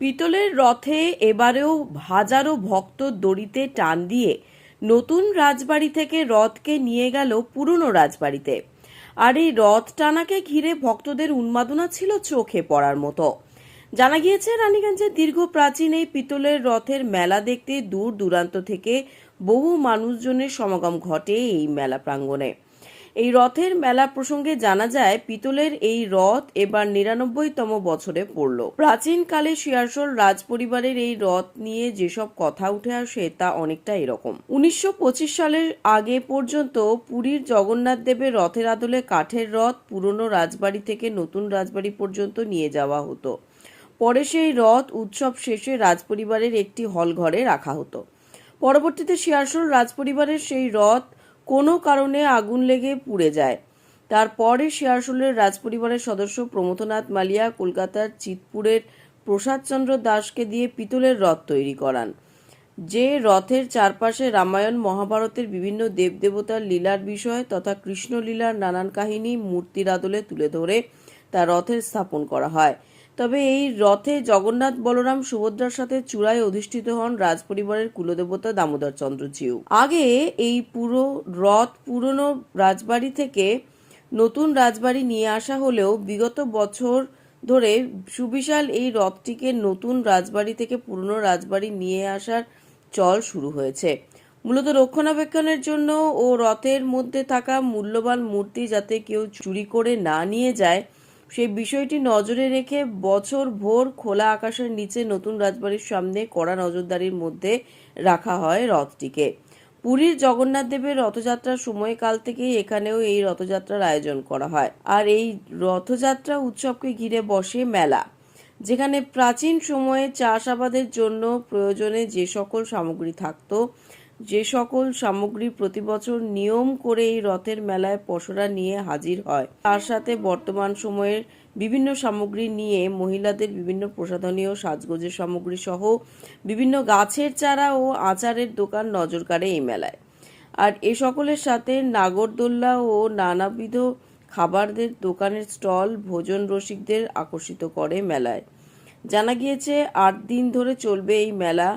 পিতলের রথে এবারেও হাজারো ভক্ত দড়িতে টান দিয়ে নতুন রাজবাড়ি থেকে রথকে নিয়ে গেল পুরনো রাজবাড়িতে। আর এই রথ টানাকে ঘিরে ভক্তদের উন্মাদনা ছিল চোখে পড়ার মতো। জানা গিয়েছে, রানীগঞ্জের দীর্ঘ প্রাচীন এই পিতলের রথের মেলা দেখতে দূর দূরান্ত থেকে বহু মানুষজনের সমাগম ঘটে এই মেলা প্রাঙ্গণে। এই রথের মেলা প্রসঙ্গে জানা যায়, পিতলের এই রথ এবার নিরানব্বইতম বছরে পড়ল। প্রাচীনকালে শিয়ারশোল রাজপরিবারের এই রথ নিয়ে যেসব কথা উঠে আসে, তা অনেকটা এরকম। উনিশশো পঁচিশ সালের আগে পর্যন্ত পুরীর জগন্নাথ দেবের রথের আদলে কাঠের রথ পুরনো রাজবাড়ি থেকে নতুন রাজবাড়ি পর্যন্ত নিয়ে যাওয়া হতো। পরে সেই রথ উৎসব শেষে রাজপরিবারের একটি হল ঘরে রাখা হতো। পরবর্তীতে শিয়ারশোল রাজপরিবারের সেই রথ কোনো কারণে আগুন লেগে পুড়ে যায়। তারপরে শিয়ারশোলের রাজপরিবারের সদস্য প্রমথনাথ মালিয়া কলকাতার চিতপুরের প্রসাদচন্দ্র দাসকে দিয়ে পিতলের রথ তৈরি করান। যে রথের চারপাশে রামায়ণ মহাভারতের বিভিন্ন দেবদেবতার লীলার বিষয় তথা কৃষ্ণলীলার নানান কাহিনী মূর্তির আদলে তুলে ধরে তা রথের স্থাপন করা হয়। তবে এই রথে জগন্নাথ বলরাম সুভদ্রার সাথে চূড়ায় অধিষ্ঠিত হন রাজপরিবারের কুলদেবতা দামোদর চন্দ্র জিউ আগে এই পুরো রথ পুরনো রাজবাড়ি থেকে নতুন রাজবাড়ি নিয়ে আসা হলেও বিগত বছর ধরে সুবিশাল এই রথটিকে নতুন রাজবাড়ি থেকে পুরনো রাজবাড়ি নিয়ে আসার চল শুরু হয়েছে। মূলত রক্ষণাবেক্ষণের জন্য ও রথের মধ্যে থাকা মূল্যবান মূর্তি যাতে কেউ চুরি করে না নিয়ে যায় সেই বিষয়টি নজরে রেখে বছর ভোর খোলা আকাশের নিচে নতুন রাজবাড়ির সামনে কড়া নজরদারির মধ্যে রাখা হয় রথটিকে। পুরীর জগন্নাথ দেবের রথযাত্রার সময়কাল থেকেই এখানেও এই রথযাত্রার আয়োজন করা হয়। আর এই রথযাত্রা উৎসবকে ঘিরে বসে মেলা, যেখানে প্রাচীন সময়ে চাষাবাদের জন্য প্রয়োজনে যে সকল সামগ্রী থাকতো যে সকল সামগ্রী প্রতি বছর নিয়ম করে এই রথের মেলায় পশরা নিয়ে হাজির হয়, তার সাথে বর্তমান সময়ের বিভিন্ন সামগ্রী নিয়ে মহিলাদের বিভিন্ন প্রসাধনীয় সাজগোজের সামগ্রী সহ বিভিন্ন গাছের চারা ও আচারের দোকান নজর কাড়ে এই মেলায়। আর এ সকলের সাথে নাগরদোল্লা ও নানাবিধ খাবারদের দোকানের স্টল, ভোজন রসিকদের আকর্ষিত করে মেলায়। জানা গিয়েছে, আট দিন ধরে চলবে এই মেলা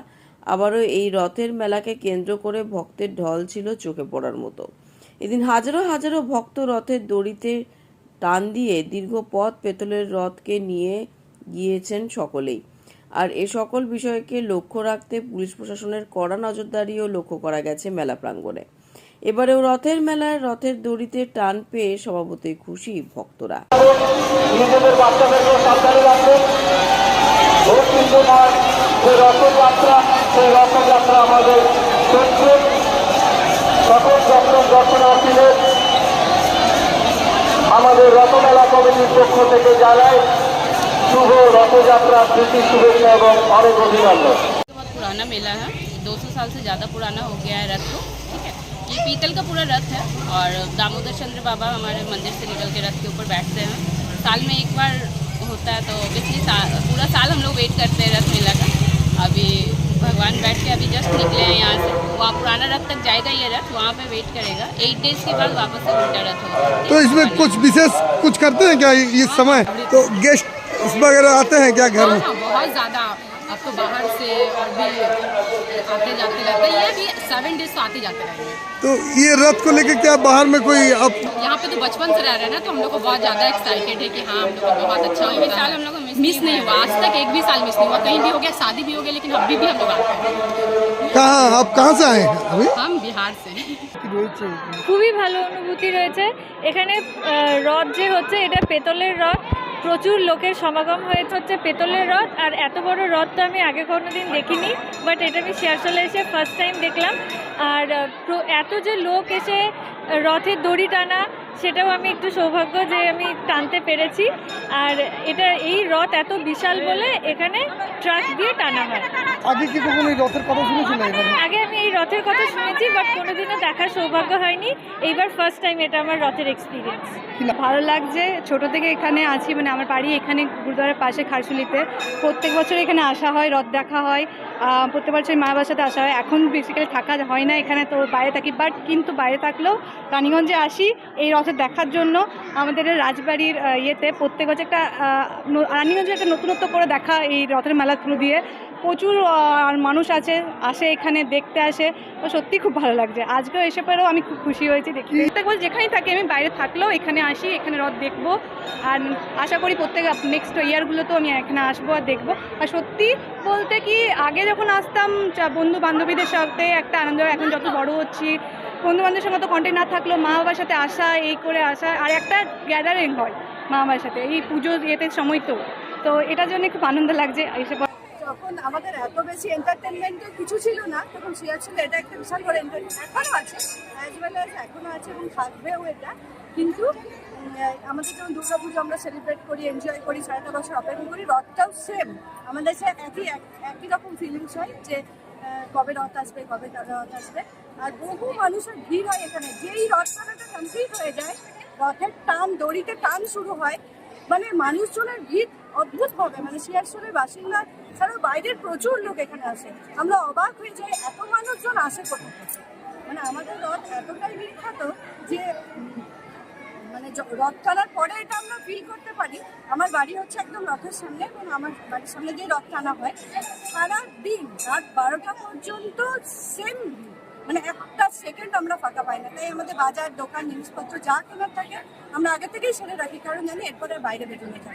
আবারও এই রথের মেলাকে কেন্দ্র করে ভক্তের ঢল ছিল চোখে পড়ার মতো। এদিন হাজারো হাজারো ভক্ত রথের দড়িতে টান দিয়ে দীর্ঘ পথ পেতলের রথকে নিয়ে গিয়েছেন সকলেই। আর এ সকল বিষয়কে লক্ষ্য রাখতে পুলিশ প্রশাসনের কড়া নজরদারিও লক্ষ্য করা গেছে মেলা প্রাঙ্গণে। এবারেও রথের মেলায় রথের দড়িতে টান পেয়ে স্বভাবতই খুশি ভক্তরা। সাবধানে রাখবেন ভোট কিন্তু নয় যে রথযাত্রা সেই রথযাত্রা আমাদের চলছে সকল যত্ন দর্শনার্থীদের আমাদের রথমেলা কমিটির পক্ষ থেকে জানাই শুভ রথযাত্রা প্রীতি শুভেচ্ছা এবং অনেক অভিনন্দন बहुत पुराना मेला है 200 साल से ज़्यादा पुराना हो गया है रथ को ठीक है ये पीतल का पूरा रथ है और दामोदर चंद्र बाबा हमारे मंदिर से निकल के रथ के ऊपर बैठते हैं साल में एक बार होता है तो ऑब्वियसली पूरा साल हम लोग वेट करते हैं रथ मेला का अभी भगवान बैठ के अभी जस्ट निकले हैं यहाँ से। वहाँ पुराना रथ तक जाएगा ये रथ वहाँ पे वेट करेगा। एट डेज़ के बाद वापस से उल्टा रथ होगा। तो इसमें कुछ विशेष कुछ करते हैं क्या इस समय? तो गेस्ट वगैरह आते हैं क्या घर में? हाँ, बहुत ज़्यादा। अब तो बाहर से और भी आते जाते रहते हैं ये भी सेवन डेज तो आते जाते रहेंगे तो ये रथ को लेकर क्या बाहर में कोई अब यहाँ पे तो बचपन से रह रहे हैं ना तो हम लोग को बहुत ज़्यादा एक्साइटेड है कि हाँ हम लोग को बहुत अच्छा कोई भी होता साल है। हम लोग को miss मिस नहीं नहीं हुआ आज तक एक भी साल मिस नहीं हुआ कहीं भी हो गया शादी भी हो गया लेकिन अभी भी हम लोग आते हैं कहाँ आप कहाँ से आए हैं अभी हम बिहार से খুবই ভালো অনুভূতি রয়েছে এখানে আহ, রথ যে হচ্ছে এটা পেতলের রথ প্রচুর লোকের সমাগম হয়েছে হচ্ছে পেতলের রথ, আর এত বড় রথ তো আমি আগে কোনো দিন দেখিনি বাট এটা আমি শেয়ারশোলে এসে ফার্স্ট টাইম দেখলাম। আর এত যে লোক এসে রথের দড়ি টানা, সেটাও আমি একটু সৌভাগ্য যে আমি টানতে পেরেছি। আর এটা, এই রথ এত বিশাল বলে এখানে ট্রাক দিয়ে টানা হয়। আগে কি কখনো এই রথের কথা শুনেছিলেন আগে আমি এই রথের কথা শুনেছি বাট কোনোদিনও দেখার সৌভাগ্য হয়নি। এইবার ফার্স্ট টাইম এটা আমার রথের এক্সপিরিয়েন্স ভালো লাগছে ছোট থেকে এখানে আছি মানে আমার বাড়ি এখানে গুরুদ্বারের পাশে খারশুলিতে। প্রত্যেক বছর এখানে আসা হয় রথ দেখা হয় প্রত্যেক বছর মা বাবার সাথে আসা হয়। এখন বেসিক্যালি থাকা হয় না এখানে তো বাইরে থাকি বাট কিন্তু বাইরে থাকলেও রানীগঞ্জে আসি এই রথের দেখার জন্য। আমাদের রাজবাড়ির ইয়েতে প্রত্যেক বছর একটা রানীগঞ্জে একটা নতুনত্ব করে দেখা এই রথের মেলা থ্রু দিয়ে। প্রচুর আর মানুষ আছে আসে এখানে দেখতে আসে। তো সত্যি খুব ভালো লাগছে। আজকেও এসে পরেও আমি খুব খুশি হয়েছি দেখি প্রত্যেক বছর যেখানেই থাকি আমি বাইরে থাকলেও এখানে আসি এখানে রথ দেখব। আর আশা করি প্রত্যেক নেক্সট ইয়ারগুলোতেও আমি এখানে আসব আর দেখব। আর সত্যি বলতে কি আগে যখন আসতাম বন্ধু বান্ধবীদের সাথে একটা আনন্দ হয়। এখন যত বড় হচ্ছি বন্ধু বান্ধবের সঙ্গে তো কন্ট্যাক্ট না থাকলেও মা বাবার সাথে আসা এই করে আসা আর একটা গ্যাদারিং হয় মা বাবার সাথে এই পুজো ইয়েতে সময় তো। তো এটার জন্য খুব আনন্দ লাগছে এসে যখন আমাদের এত বেশি এন্টারটেনমেন্টের কিছু ছিল না, তখন শেয়ার ছিল, এটা একটা বিশাল বড় এন্টারটেনমেন্ট এখনও আছে অ্যাজ ওয়েল অ্যাজ এখনও আছে এবং থাকবেও এটা। কিন্তু আমাদের যেমন দুর্গাপুজো আমরা সেলিব্রেট করি এনজয় করি, সারাটা বছর অপেক্ষা করি, রথটাও সেম আমাদের সে একই, এক- একই রকম ফিলিংস হয় যে কবে রথ আসবে, কবে তার রথ আসবে। আর বহু মানুষের ভিড় হয় এখানে। যেই রথ টানাটা কমপ্লিট হয়ে যায়, রথের টান, দড়িতে টান শুরু হয় মানে মানুষজনের ভিড় অদ্ভুত হবে মানে শিয়ারশোরের বাসিন্দা ছাড়াও বাইরের প্রচুর লোক এখানে আসে। আমরা অবাক হয়ে যাই এত মানুষজন আসে থেকে মানে আমাদের রথ এতটাই বিখ্যাত যে মানে রথ টানার পরে এটা আমরা ফিল করতে পারি। আমার বাড়ি হচ্ছে একদম রথের সামনে এবং আমার বাড়ির সামনে যে রথ টানা হয়। সারা দিন রাত বারোটা পর্যন্ত সেম মানে একটা সেকেন্ড আমরা ফাঁকা পাই না। তাই আমাদের বাজার, দোকান, জিনিসপত্র যা কেনার থাকে, আমরা আগে থেকেই সেরে রাখি, কারণ জানি এরপরে বাইরে বেরোনো না।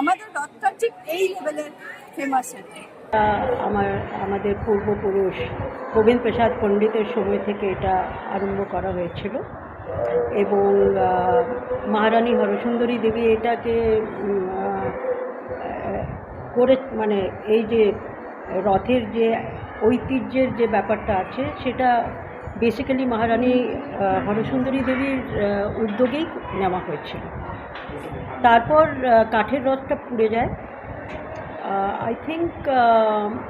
আমাদের রথটা ঠিক এই লেভেলের ফেমাস আমার, আমাদের পূর্বপুরুষ গোবিন্দ প্রসাদ পণ্ডিতের সময় থেকে এটা আরম্ভ করা হয়েছিল। এবং মহারানী হরসুন্দরী দেবী এটাকে করে মানে এই যে রথের যে ঐতিহ্যের যে ব্যাপারটা আছে, সেটা বেসিক্যালি মহারানী হরসুন্দরী দেবীর উদ্যোগেই নেওয়া হয়েছিল। তারপর কাঠের রথটা পুড়ে যায়। আই থিঙ্ক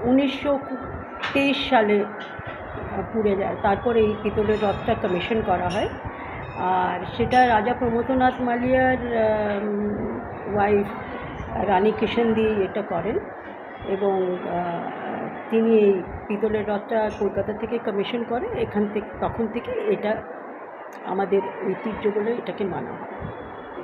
উনিশশো তেইশ সালে পুড়ে যায়। তারপর এই পিতলের রথটা কমিশন করা হয়। আর সেটা রাজা প্রমথনাথ মালিয়ার ওয়াইফ রানী কিষেন্দি এটা করেন। এবং তিনি এই পিতলের রথটা কলকাতা থেকে কমিশন করে, এখান থেকে, তখন থেকে এটা আমাদের ঐতিহ্য বলে এটাকে মানা হয়।